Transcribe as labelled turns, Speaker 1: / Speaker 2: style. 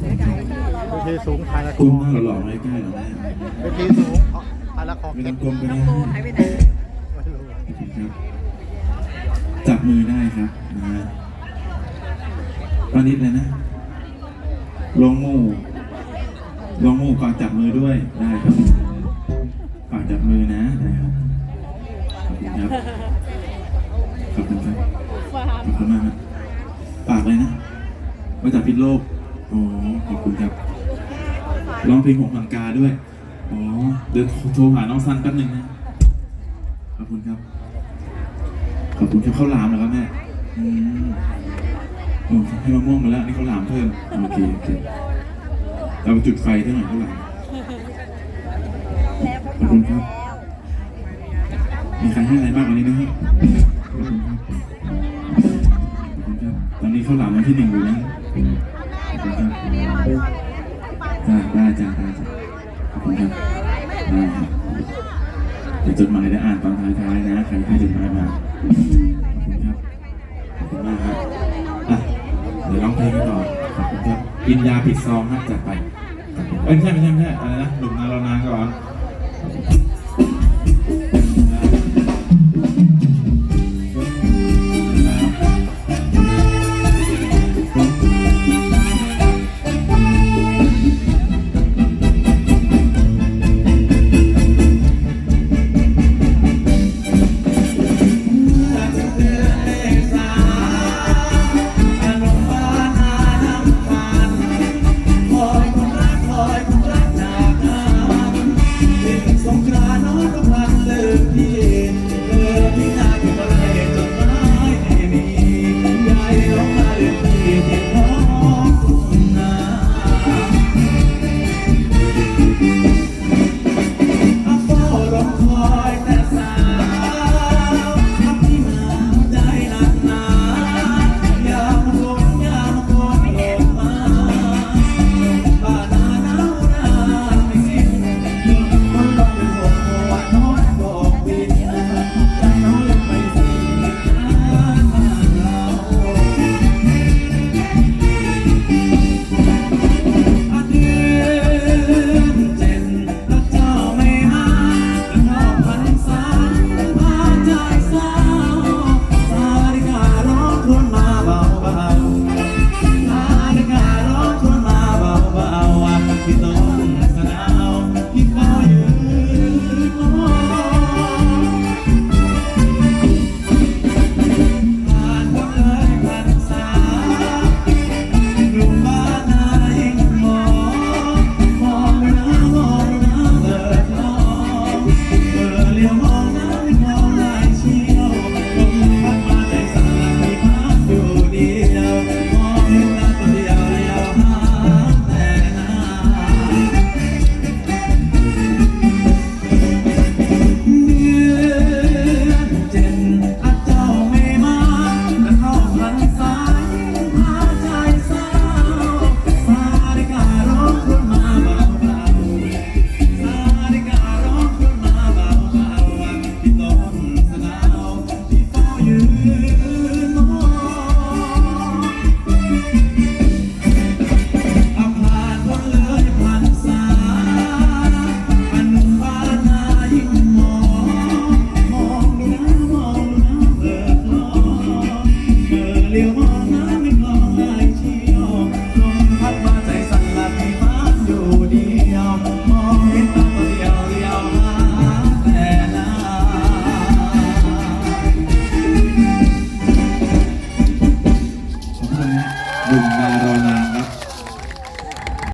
Speaker 1: เวทีสูงถ่ายละค
Speaker 2: กุ้ง
Speaker 1: ร
Speaker 2: หน้าหล่อๆไม่ใกล้หรอกแม่
Speaker 1: เวทีสูงถ่ายละคร
Speaker 2: ไม่
Speaker 1: เก็
Speaker 2: ต้
Speaker 1: บ
Speaker 2: องกลมไปนะ
Speaker 3: โกหายไปไหน
Speaker 1: ไม่รู้
Speaker 2: ครับจับมือได้ครับนะฮะตอนนี้เลยนะ ลงหมู่ลงหมู่ฝากจับมือด้วย ได้ครับฝากจับมือนะได้ครับขอบคุณครับ ขอบคุณครับ ขอบคุณมากครับฝากเลยนะมาจากพิษโลก อ๋อขอบคุณครับร้องเพลงหกลังกาด้วย อ๋อ เดี๋ยวโทรหาน้องซันแป๊บหนึงนะ ขอบคุณครับ ขอบคุณครับข้าวหลามเหรอครับแม่อืมโอ้ให้มะม่วงมาแล้วนี่ข้าวหลามเพิ่ม โอเคโอเคเราไปจุดไฟเท่าไหร่ข้าวหลามขอบคุณครับ มีใครให้อะไรบ้างวันนี้ไหมครับขอบคุณครับ ตอนนี้ข้าวหลามวันที่หนึ่งอยู่นะ จ้าได้จ้าได้จ้าขอบคุณครับได้ครับเดี๋ยวจดหมายได้อ่านตอนท้ายๆนะใครที่จดหมายมาขอบคุณครับขอบคุณมากครับอะเดี๋ยวร้องเพลงกันต่อขอบคุณครับกินยาผิดซองนะจัดไปเอ้ยไม่ใช่ไม่ใช่ไม่ใช่อะไรนะหนุ่มนารานา
Speaker 4: นก่อน